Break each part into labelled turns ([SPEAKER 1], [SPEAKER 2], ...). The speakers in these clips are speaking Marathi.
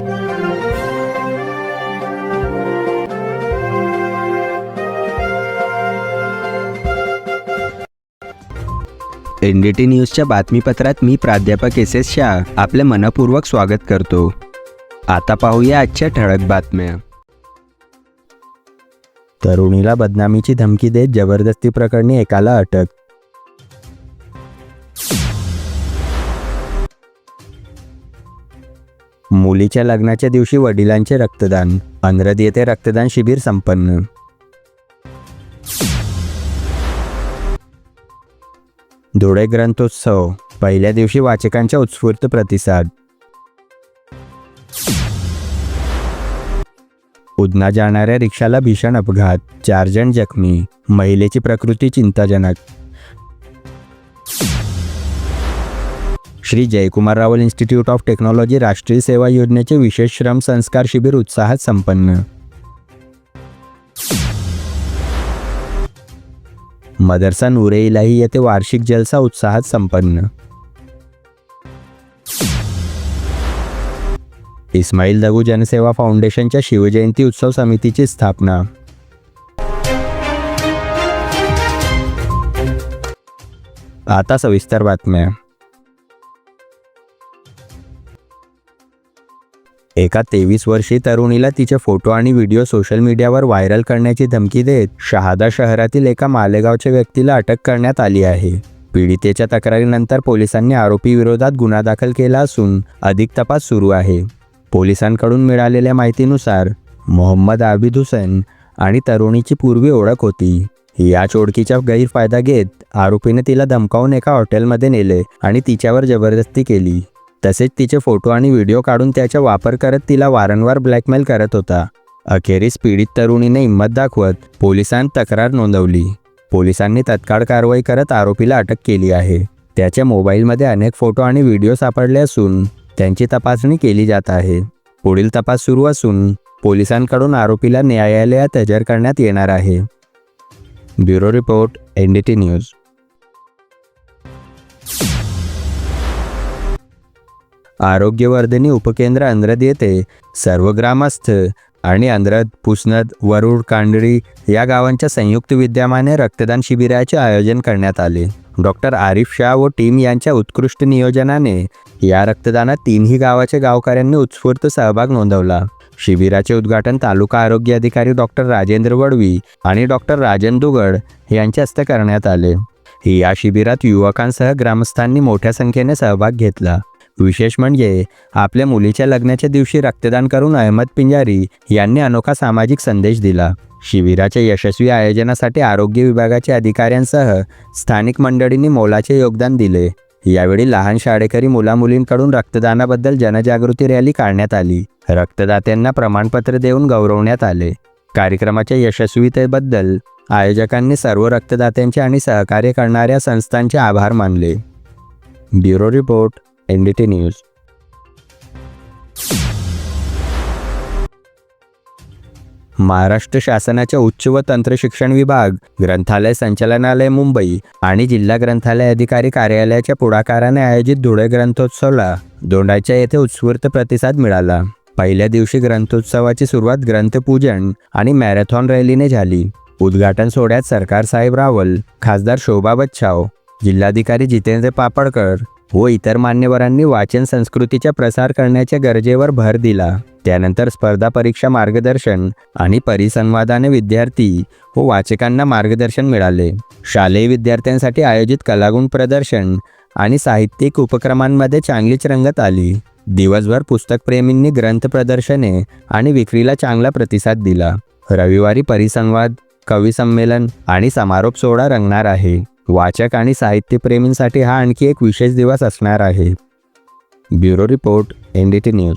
[SPEAKER 1] एन डी टी न्यूजच्या बातमीपत्रात मी प्राध्यापक एस एस शाह आपले मनपूर्वक स्वागत करतो. आता पाहूया आजच्या ठळक बातम्या. तरुणीला बदनामीची धमकी देत जबरदस्ती प्रकरणी एकाला अटक मुलीच्या लग्नाच्या दिवशी वडिलांचे रक्तदान. अनरद येथे रक्तदान शिबिर संपन्न. धुळे ग्रंथोत्सव. पहिल्या दिवशी वाचकांचा उत्स्फूर्त प्रतिसाद. उदना जाणाऱ्या रिक्षाला भीषण अपघात. चार जण जखमी. महिलेची प्रकृती चिंताजनक. Shri Jaykumar Rawal institute of technology राष्ट्रीय सेवा योजनेचे विशेष श्रम संस्कार शिबिर उत्साहात संपन्न. मदरसा नुरे इलाही येथे वार्षिक जलसा उत्साहात संपन्न. इस्माईल दगू जनसेवा फाउंडेशनच्या शिवजयंती उत्सव समितीची स्थापना. आता सविस्तर बातम्या. एका तेवीस वर्षीय तरुणीला तिचे फोटो आणि व्हिडिओ सोशल मीडियावर व्हायरल करण्याची धमकी देत शहादा शहरातील एका मालेगावच्या व्यक्तीला अटक करण्यात आली आहे. पीडितेच्या तक्रारीनंतर पोलिसांनी आरोपी विरोधात गुन्हा दाखल केला असून अधिक तपास सुरू आहे. पोलिसांकडून मिळालेल्या माहितीनुसार मोहम्मद आबिद हुसेन आणि तरुणीची पूर्वी ओळख होती. याच ओळखीचा गैरफायदा घेत आरोपीने तिला धमकावून एका हॉटेलमध्ये नेले आणि तिच्यावर जबरदस्ती केली. तसेच तिचे फोटो आणि व्हिडिओ काढून त्याचा वापर करत तिला वारंवार ब्लॅकमेल करत होता. अखेरीस पीडित तरुणीने हिंमत दाखवत पोलिसांत तक्रार नोंदवली. पोलिसांनी तत्काळ कारवाई करत आरोपीला अटक केली आहे. त्याच्या मोबाईलमध्ये अनेक फोटो आणि व्हिडिओ सापडले असून त्यांची तपासणी केली जात आहे. पुढील तपास सुरू असून पोलिसांकडून आरोपीला न्यायालयात हजर करण्यात येणार आहे. Bureau report N D T news. आरोग्यवर्धिनी उपकेंद्र अंध्रद येथे सर्व ग्रामस्थ आणि अंध्रद पुसनद वरुड कांडळी या गावांच्या संयुक्त विद्यमाने रक्तदान शिबिराचे आयोजन करण्यात आले. डॉक्टर आरिफ शाह व टीम यांच्या उत्कृष्ट नियोजनाने या रक्तदानात तीनही गावाच्या गावकऱ्यांनी उत्स्फूर्त सहभाग नोंदवला. शिबिराचे उद्घाटन तालुका आरोग्य अधिकारी डॉक्टर राजेंद्र वडवी आणि डॉक्टर राजन दुगड यांच्या हस्ते करण्यात आले. या शिबिरात युवकांसह ग्रामस्थांनी मोठ्या संख्येने सहभाग घेतला. विशेष म्हणजे आपल्या मुलीच्या लग्नाच्या दिवशी रक्तदान करून अहमद पिंजारी यांनी अनोखा सामाजिक संदेश दिला. शिबिराच्या यशस्वी आयोजनासाठी आरोग्य विभागाच्या अधिकाऱ्यांसह स्थानिक मंडळींनी मोलाचे योगदान दिले. यावेळी लहान शाळेकरी मुलामुलींकडून रक्तदानाबद्दल जनजागृती रॅली काढण्यात आली. रक्तदात्यांना प्रमाणपत्र देऊन गौरवण्यात आले. कार्यक्रमाच्या यशस्वीतेबद्दल आयोजकांनी सर्व रक्तदात्यांचे आणि सहकार्य करणाऱ्या संस्थांचे आभार मानले. Bureau report. N D T news. Maharashtra शासनाच्या उच्च व तंत्र शिक्षण विभाग ग्रंथालय संचालनालय मुंबई आणि जिल्हा ग्रंथालय अधिकारी कार्यालयाच्या पुढाकाराने आयोजित धुळे ग्रंथोत्सवला दोंडाच्या येथे उत्स्फूर्त प्रतिसाद मिळाला. पहिल्या दिवशी ग्रंथोत्सवाची सुरुवात ग्रंथपूजन आणि मॅरेथॉन रॅलीने झाली. उद्घाटन सोहळ्यात सरकार साहेब रावल खासदार शोभा बच्छाव जिल्हाधिकारी जितेंद्र पापडकर व इतर मान्यवरांनी वाचन संस्कृतीचा प्रसार करण्याच्या गरजेवर भर दिला. त्यानंतर स्पर्धा परीक्षा मार्गदर्शन आणि परिसंवादाने विद्यार्थी व वाचकांना मार्गदर्शन मिळाले. शालेय विद्यार्थ्यांसाठी आयोजित कलागुण प्रदर्शन आणि साहित्यिक उपक्रमांमध्ये चांगलीच रंगत आली. दिवसभर पुस्तकप्रेमींनी ग्रंथ प्रदर्शने आणि विक्रीला चांगला प्रतिसाद दिला. रविवारी परिसंवाद कविसंमेलन आणि समारोप सोहळा रंगणार आहे. वाचक आणि साहित्यप्रेमींसाठी हा आणखी एक विशेष दिवस असणार आहे. Bureau report N D T news.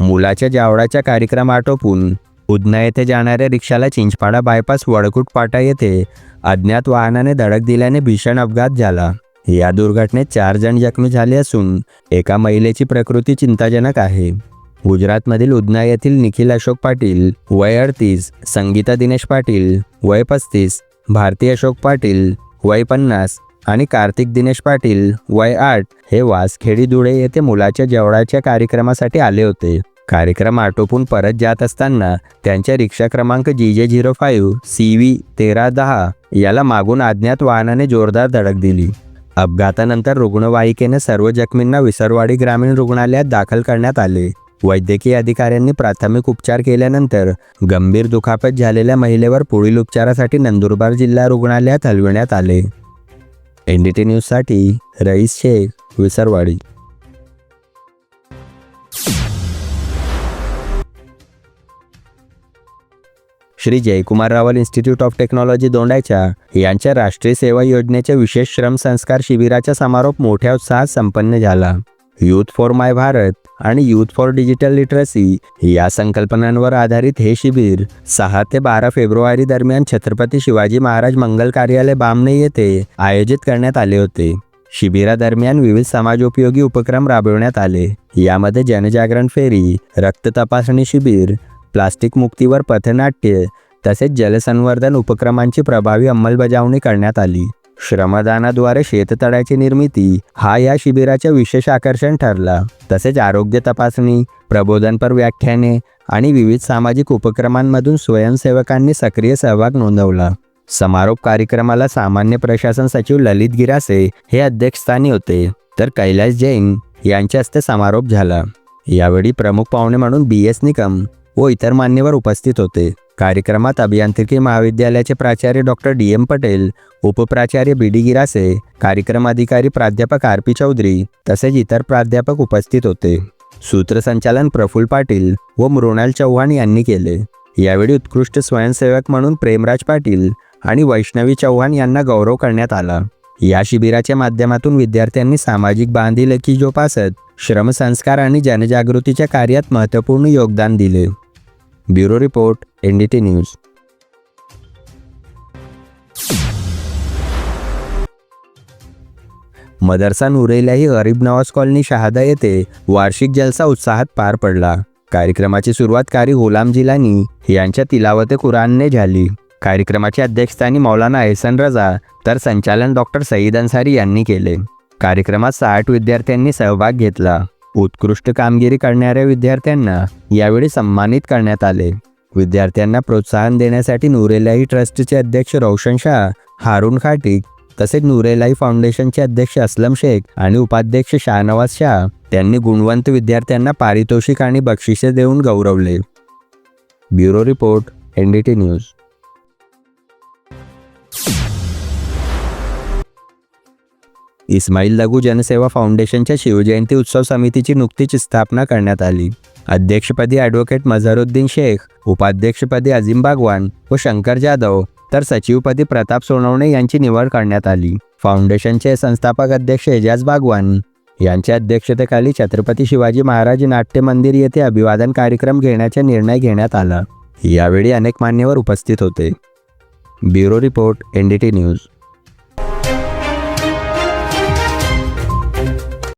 [SPEAKER 1] मुलाच्या जावळाच्या कार्यक्रम आटोपून उदना येथे जाणाऱ्या रिक्षाला चिंचपाडा बायपास वडकुट पाटा येथे अज्ञात वाहनाने धडक दिल्याने भीषण अपघात झाला. या दुर्घटनेत चार जण जखमी झाले असून एका महिलेची प्रकृती चिंताजनक आहे. गुजरातमधील उदना येथील निखिल अशोक पाटील वय अडतीस संगीता दिनेश पाटील वय पस्तीस भारती अशोक पाटील वय पन्नास आणि कार्तिक दिनेश पाटील वय आठ हे वासखेडी धुळे येथे मुलाच्या जेवणाच्या कार्यक्रमासाठी आले होते. कार्यक्रम आटोपून परत जात असताना त्यांच्या रिक्षा क्रमांक जी जे झिरो फाईव्ह सी व्ही तेरा दहा याला मागून अज्ञात वाहनाने जोरदार धडक दिली. अपघातानंतर रुग्णवाहिकेने सर्व जखमींना विसरवाडी ग्रामीण रुग्णालयात दाखल करण्यात आले. वैद्यकीय अधिकाऱ्यांनी प्राथमिक उपचार केल्यानंतर गंभीर दुखापत झालेल्या महिलेवर पुढील उपचारासाठी नंदुरबार जिल्हा रुग्णालयात हलविण्यात आले. एन डी टी न्यूजसाठी Rais Shaikh Visarwadi. Shri Jaykumar Rawal institute of technology दोंडाच्या यांच्या राष्ट्रीय सेवा योजनेच्या विशेष श्रम संस्कार शिबिराचा समारोप मोठ्या उत्साहात संपन्न झाला. युथ फॉर माय भारत आणि युथ फॉर डिजिटल लिटरसी या संकल्पनांवर आधारित हे शिबिर सहा ते बारा फेब्रुवारी दरम्यान छत्रपती शिवाजी महाराज मंगल कार्यालय बामणे येथे आयोजित करण्यात आले होते. शिबिरादरम्यान विविध समाजोपयोगी उपक्रम राबविण्यात आले. यामध्ये जनजागरण फेरी रक्त तपासणी शिबिर प्लास्टिक मुक्तीवर पथनाट्य तसेच जलसंवर्धन उपक्रमांची प्रभावी अंमलबजावणी करण्यात आली. श्रमदानाद्वारे शेततळ्याची निर्मिती हा या शिबिराचे विशेष आकर्षण ठरला. तसेच आरोग्य तपासणी प्रबोधनपर व्याख्याने आणि विविध सामाजिक उपक्रमांमधून स्वयंसेवकांनी सक्रिय सहभाग नोंदवला. समारोप कार्यक्रमाला सामान्य प्रशासन सचिव ललित गिरासे हे अध्यक्षस्थानी होते. तर कैलास जैन यांच्या हस्ते समारोप झाला. यावेळी प्रमुख पाहुणे म्हणून बी एस निकम व इतर मान्यवर उपस्थित होते. कार्यक्रमात अभियांत्रिकी महाविद्यालयाचे प्राचार्य डॉक्टर डी. एम. पटेल उपप्राचार्य बी. डी. गिरासे कार्यक्रम अधिकारी प्राध्यापक आर. पी. चौधरी तसेच इतर प्राध्यापक उपस्थित होते. सूत्रसंचालन प्रफुल्ल पाटील व मृणाल चव्हाण यांनी केले. यावेळी उत्कृष्ट स्वयंसेवक म्हणून प्रेमराज पाटील आणि वैष्णवी चव्हाण यांना गौरव करण्यात आला. या शिबिराच्या माध्यमातून विद्यार्थ्यांनी सामाजिक बांधिलकी जोपासत श्रमसंस्कार आणि जनजागृतीच्या कार्यात महत्त्वपूर्ण योगदान दिले. Bureau report N D T news. मदरसा नुरेलाही गरीब नवाज कॉलनी शहादा येथे वार्षिक जलसा उत्साहात पार पडला. कार्यक्रमाची सुरुवात कारी गुलाम जिलानी यांच्या तिलावते कुरानने झाली. कार्यक्रमाच्या अध्यक्षस्थानी मौलाना एहसन रजा तर संचालन डॉक्टर सईद अन्सारी यांनी केले. कार्यक्रमात साठ विद्यार्थ्यांनी सहभाग घेतला. उत्कृष्ट कामगिरी करणाऱ्या विद्यार्थ्यांना यावेळी सन्मानित करण्यात आले. विद्यार्थ्यांना प्रोत्साहन देण्यासाठी नुरेलाई ट्रस्टचे अध्यक्ष रोशन शाह हारून खाटिक तसेच नुरेलाई फाउंडेशनचे अध्यक्ष असलम शेख आणि उपाध्यक्ष शाहनवाज शाह त्यांनी गुणवंत विद्यार्थ्यांना पारितोषिक आणि बक्षिसे देऊन गौरवले. Bureau report N D T news. Ismail लघु जनसेवा फाउंडेशनच्या शिवजयंती उत्सव समितीची नुकतीच स्थापना करण्यात आली. अध्यक्षपदी ॲडव्होकेट मझहरुद्दीन शेख उपाध्यक्षपदी अजिम बागवान व शंकर जाधव तर सचिवपदी प्रताप सोनवणे यांची निवड करण्यात आली. फाउंडेशनचे संस्थापक अध्यक्ष एजाज बागवान यांच्या अध्यक्षतेखाली छत्रपती शिवाजी महाराज नाट्य मंदिर येथे अभिवादन कार्यक्रम घेण्याचा निर्णय घेण्यात आला. यावेळी अनेक मान्यवर उपस्थित होते. Bureau report N D T news.